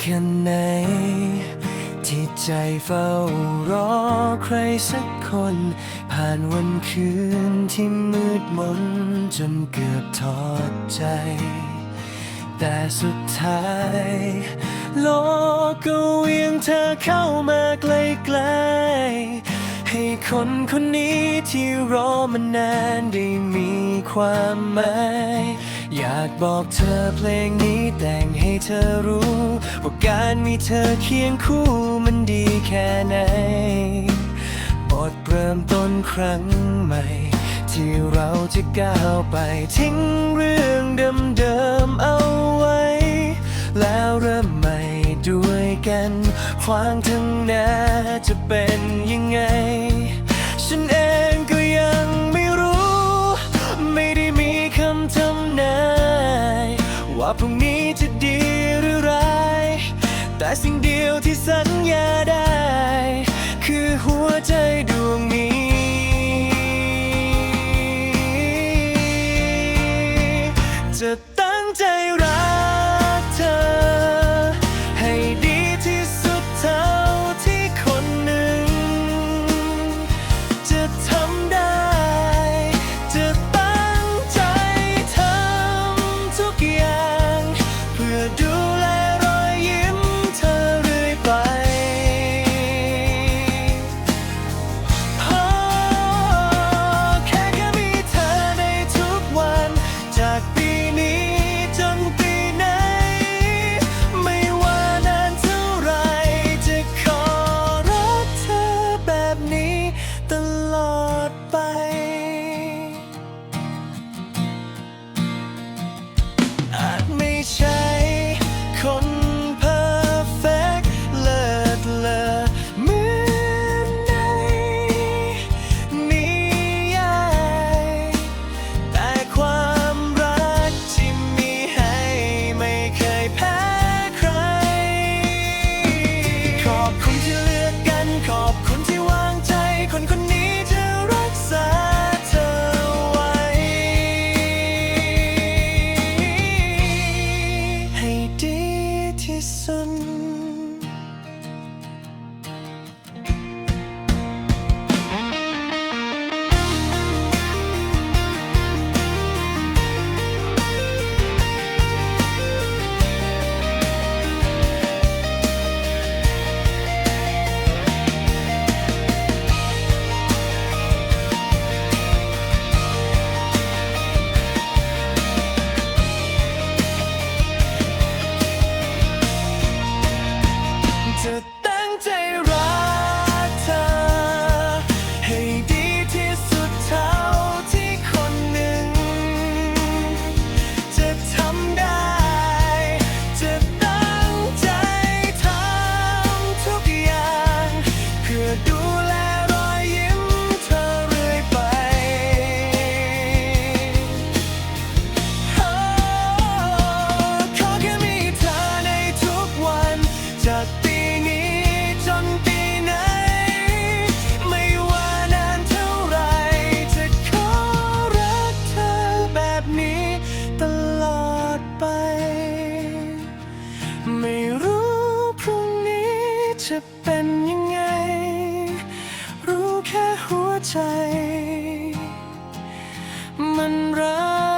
แค่ไหน ที่ใจเฝ้ารอใครสักคน ผ่านวันคืนที่มืดมนจนเกือบทอดใจ แต่สุดท้ายโลกก็เวียงเธอเข้ามาใกล้ๆให้คนคนนี้ที่รอมานานได้มีความหมาย อยากบอกเธอเพลงนี้แต่งให้เธอรู้ ว่าการมีเธอเคียงคู่มันดีแค่ไหนบทเริ่มต้นครั้งใหม่ ที่เราจะก้าวไปทิ้งเรื่องเดิมๆเอาไว้ แล้วเริ่มใหม่ด้วยกันความทั้งหน้าจะเป็นยังไง ฉันเอง แต่สิ่งเดียวที่สัญญาได้ คือหัวใจดวงนี้ จะ จ ที่ ใจรัก จะเป็นยังไง รู้แค่หัวใจ มันรัก